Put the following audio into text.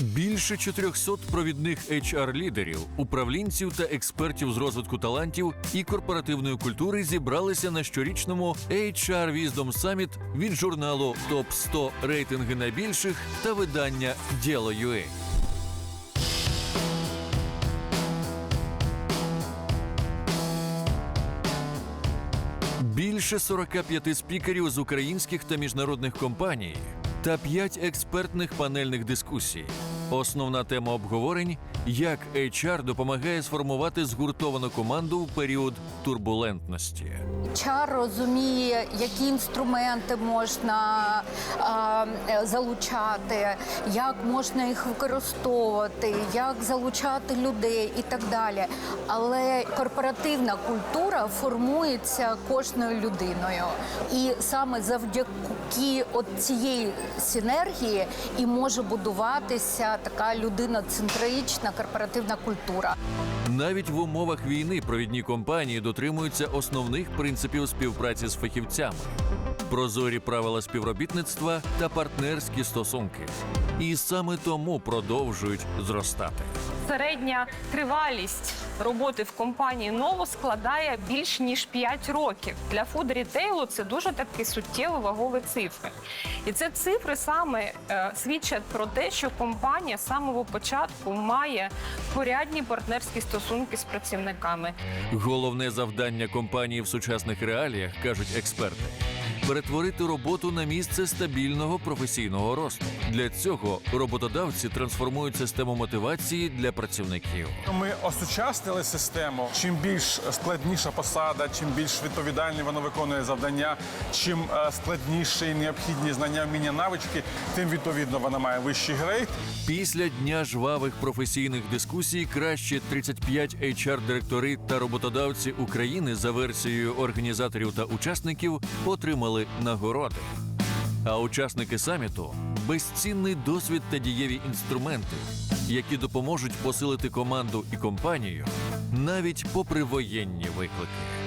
Більше 400 провідних HR-лідерів, управлінців та експертів з розвитку талантів і корпоративної культури зібралися на щорічному HR Wisdom Summit від журналу Топ 100 рейтинги найбільших та видання Діло.ua. Більше 45 спікерів з українських та міжнародних компаній та 5 експертних панельних дискусій. Основна тема обговорень як HR допомагає сформувати згуртовану команду в період турбулентності. Чар розуміє, які інструменти можна е, залучати, як можна їх використовувати, як залучати людей і так далі. Але корпоративна культура формується кожною людиною. І саме завдяки от цієї синергії і може будуватися така людиноцентрична корпоративна культура. Навіть в умовах війни провідні компанії дотримуються основних принципів співпраці з фахівцями, прозорі правила співробітництва та партнерські стосунки. І саме тому продовжують зростати. Середня тривалість роботи в компанії ново складає більш ніж 5 років. Для фуд рітейлу це дуже такі суттєво вагові цифри. І це цифри саме е, свідчать про те, що компанія з самого початку має порядні партнерські стосунки з працівниками. Головне завдання компанії в сучасних реаліях кажуть експерти. Перетворити роботу на місце стабільного професійного росту. Для цього роботодавці трансформують систему мотивації для працівників. Ми осучаснили систему. Чим більш складніша посада, чим більш відповідальні воно виконує завдання, чим е, складніше і необхідні знання, вміння, навички, тим відповідно вона має вищий грейд. Після дня жвавих професійних дискусій кращі 35 HR-директори та роботодавці України за версією організаторів та учасників отримали нагороди. А учасники саміту безцінний досвід та дієві інструменти, які допоможуть посилити команду і компанію навіть попри воєнні виклики.